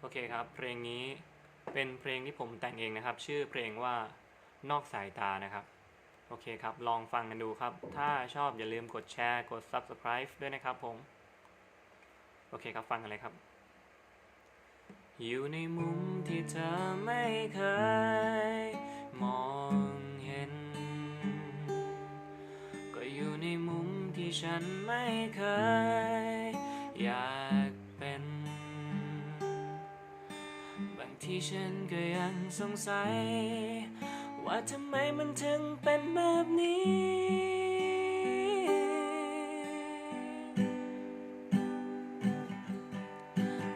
โอเคครับ เพลงนี้เป็นเพลงที่ผมแต่งเองนะครับ ชื่อเพลงว่านอกสายตานะครับ โอเคครับ ลองฟังกันดูครับ ถ้าชอบอย่าลืมกดแชร์ กด Subscribe ด้วยนะครับผม โอเคครับ ฟังกันเลยครับ อยู่ในมุมที่เธอไม่เคย มองเห็น ก็อยู่ในมุมที่ฉันไม่เคย ที่ฉันก็ยังสงสัย ว่าทำไมมันถึงเป็นแบบนี้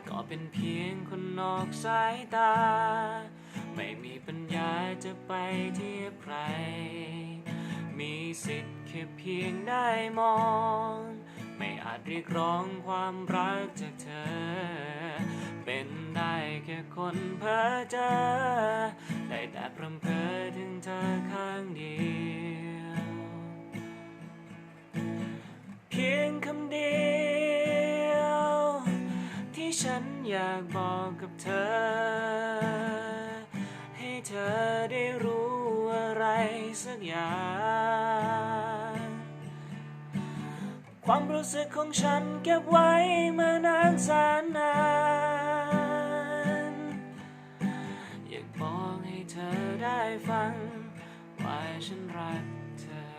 ก็เป็นเพียงคนนอกสายตา ไม่มีปัญญาจะไปเทียบใคร มีสิทธิ์แค่เพียงได้มอง ไม่อาจเรียกร้องความรักจากเธอ ค่คนเพ้อเจอได้แต่พรำเพอถึงเธอข้างเดียว เพียงคำเดียว ที่ฉันอยากบอกกับเธอ ให้เธอได้รู้อะไรสักอย่างความรู้สึกของฉันเก็บไว้มานานแสนนาน ให้เธอได้ฟังว่าฉันรักเธอ